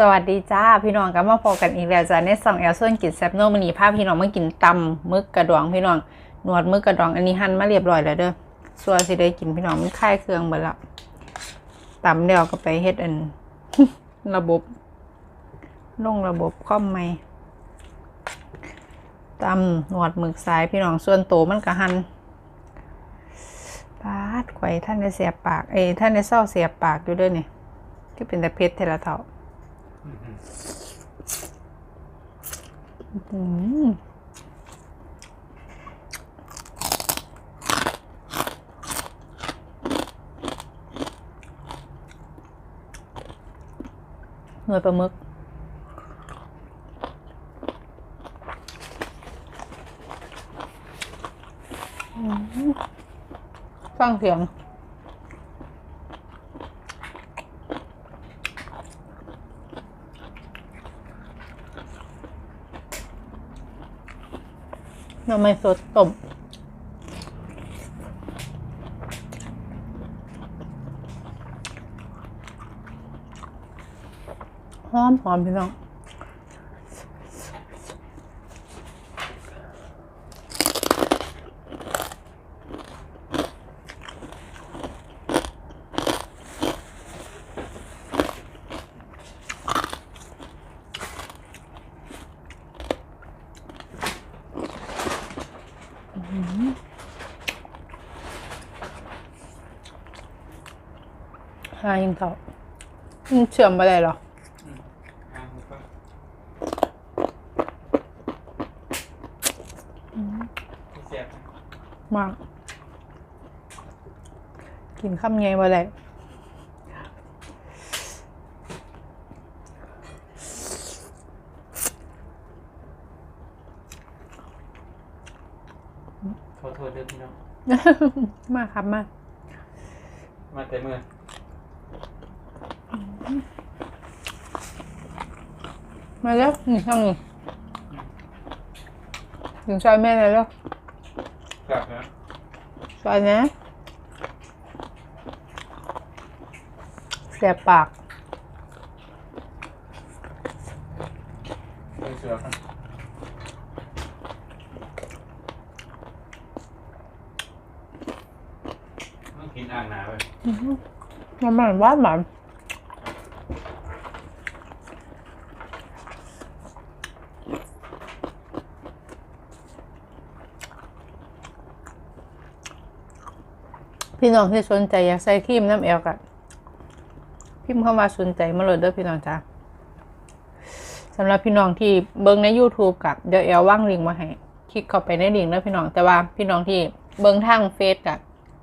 สวัสดีจ้า พี่น้องกลับมาพอกันอีกแล้วจ้าในสองแอลส่วนกินแซบโนมันนี่พาพพี่น้องมากินตำมึกกระดองพี่น้องหนวดมึกกระดองอันนี้หั่นมาเรียบร้อยแล้วเด้อส่วนสิได้กินพี่น้องมันคลายเครื่องหมดล้วตำเดียวก็ไปเฮ็ดอัน ระบบลงระบบคอมไม่ตำหนวดหมึกสายพี่น้องส่วนโตมันก็หั่นปาดไข่ท่านได้เสียบปากเอ้ท่านได้เศร้าเสียบปากอยู่เด้วยนี่ก็เป็นแต่เพชรเทละเท่า อืมหน่วยปลาหมึกฟังเสียง หน่อไม้สดต้มหอมหอมพี่น้อง หายิงเถามันเชื่อมไปเลยเหรอเสียบมาก กินข้ามไงไปเลยขอโทษด้วยพี่น้อง มากครับมาก มาแต่เมื่อ มาแล้วนี่ช่างนี่ถึงซอยแม่เลยแล้วกลับแล้วซอยนะเสียบปากไปเสือกันต้องกินอ่างน้ำไปมันเหมือนว่าหมัน พี่น้องที่สนใจอยากใส่ครีมน้ำแอลกันพิมพ์เข้ามาสนใจมาเลยเด้อพี่น้องจ้าสำหรับพี่น้องที่เบิ่งใน YouTube กับเดี๋ยวแอลว่างลิงก์มาให้คลิกเข้าไปในลิงก์แล้วพี่น้องแต่ว่าพี่น้องที่เบิ่งทางเฟซกับ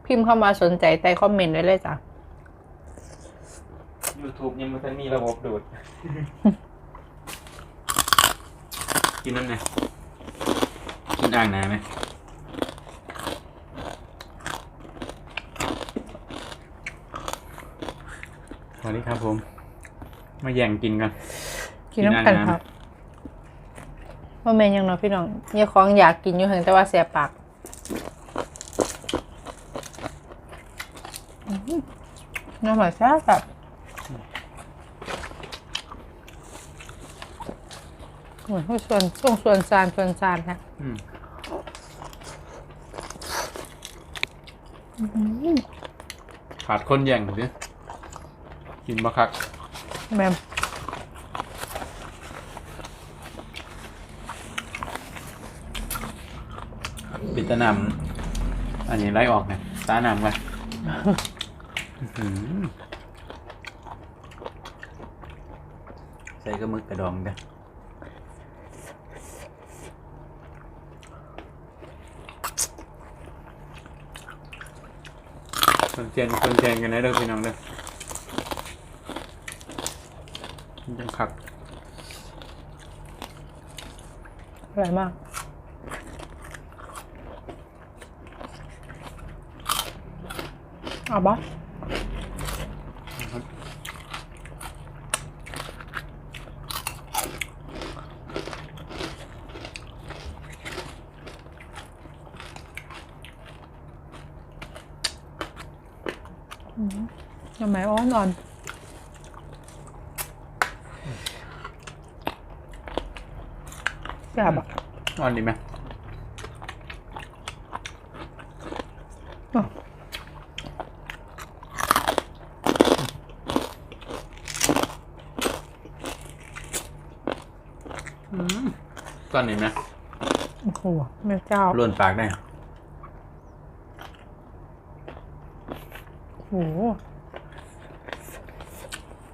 พิมพ์เข้ามาสนใจใต้คอมเมนต์ได้เลยจ้ะยูทูบยังไม่ทันมีระบบดูด กินน้ำไงกินอ่างน้ำไหม สวัสดีครับผม มาแย่งกินกัน กินน้ำกันกินน้ำครับว่าแม่นยังเนาะพี่น้องเนี่ยของอยากกินอยู่ถึงแต่ว่าเสียปากอื้อหือน้ำหอยแซ่บแบบเหมือนผู้ส่วนส่งส่วนซานส่วนซานนะอืมขาดคนแย่งดิ กินบะคักแม่มปิดตะนำอันนี้ไล่ออกไงตานำไปอื้อหือใส่กระมึกกระดองเด้อคนเจนคนเจนกันนะเด้อพี่น้องเด้อ มันจังคักอร่อยมาก เอาบะทำไมอ้อนอ่อน แซ่บ อะอ่อนดีไหมอ๋อก้อนนี้ไหมโอ้โหแม่เจ้าล้วนปากได้โอ้โห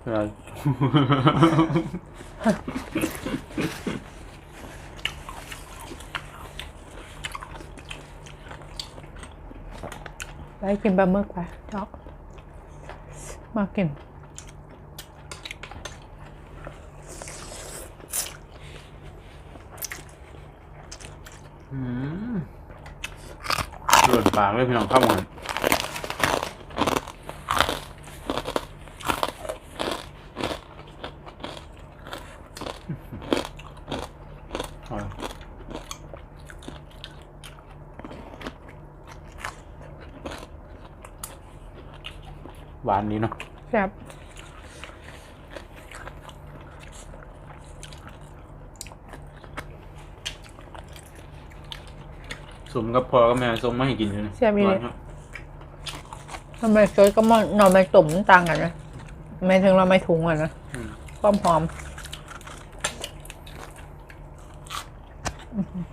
เวลา ไปกินปลาหมึกไปเจ้ามากินอืมล้วนปากเลยพี่น้องข้าวมันเอาละ หวานนี้เนาะแซ่บสมกับพอกับแม่สมมาให้กินอยู่นะแซ่บอีหเลวายนครับทำไมเกยก็มันหน่อไม้ตุ่มมันต่างกันนะไม่ถึงเราไม่ถุงอะนะอืมความหอมอื้อหือ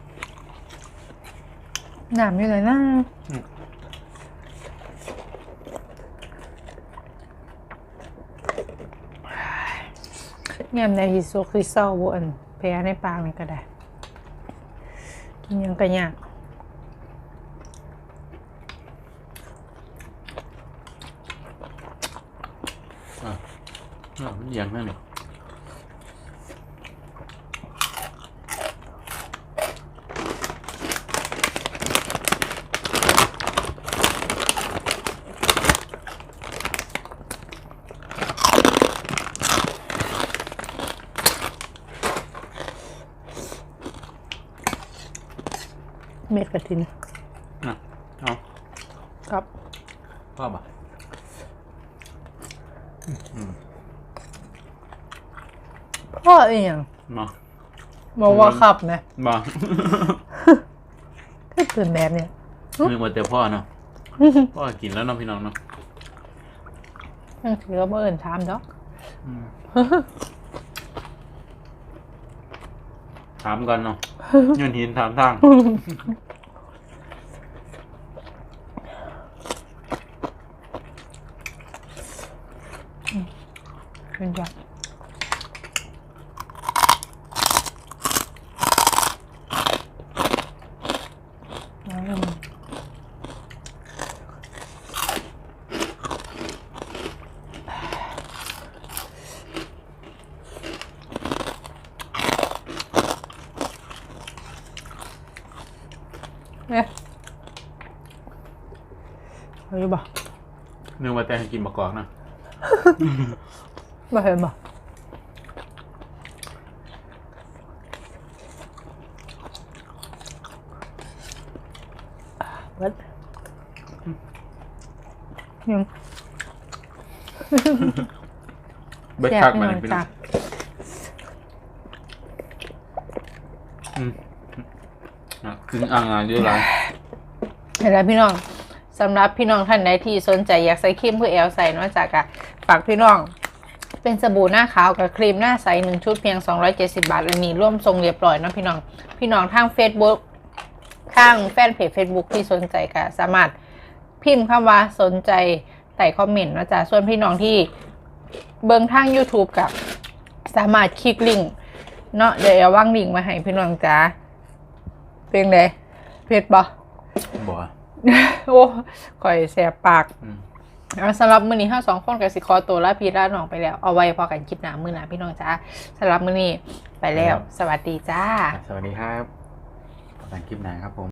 หนามอยู่ไหนนะเนี่ ยในฮิโซคือเศร้าบอันแพ้ในปากนี่ก็ได้ กินยังก็ยากอะอะมันเอียงนั่นนี่ เม็ดกระทินน่ะเอาครับพ่อบ่ะพ่อเองมาบอกว่าขับไหมมาก็เป็นแบบเนี้ยนึกว่าแต่พ่อเนาะพ่อกินแล้วเนาะพี่น้องเนาะยังถือว่าบ่เอินถามดอกอืม ถามกันเนาะโยนหินถามทางเป็นแบบอืม เอาอยู่บ่นึกว่าแต่ให้กินมะกอกนะมาเห็นบ่เบิดยังเบ็ดแซ่คักบมาพี่เลยน้องพี่น้อจ้ะงอืมอะครึ่งอ่างอะเยอะหลายเห็นแล้วพี่น้อง สำหรับพี่น้องท่านใดที่สนใจอยากใส่ครีมเพื่อแอลใส่นอกจากอะฝากพี่น้องเป็นสบู่หน้าขาวกับครีมหน้าใสหนึ่งชุดเพียง 270 บาทอันนี้ร่วมทรงเรียบร้อยนะพี่น้อง พี่น้องทาง Facebook ทางแฟนเพจ Facebook ที่สนใจก็สามารถพิมพ์คำว่าสนใจใส่คอมเมนต์นะจ๊ะส่วนพี่น้องที่เบิ่งทาง YouTube กับสามารถคลิกลิงก์เนาะเดี๋ยวเอาว่างลิงก์มาให้พี่น้องจ้าเป็นไงเพจบ่บ่ โอ้ข่อยแสบปากอืมเอาสำหรับมื้อนี้ห้าสองคนกับสิคอตัวลาพีลาน้องไปแล้ว เอาไว้พอกันคลิปหน้ามื้อหน้าพี่น้องจ้าสำหรับมื้อนี้ไปแล้ว สวัสดีจ้า สวัสดีครับพบกันคลิปหน้าครับผม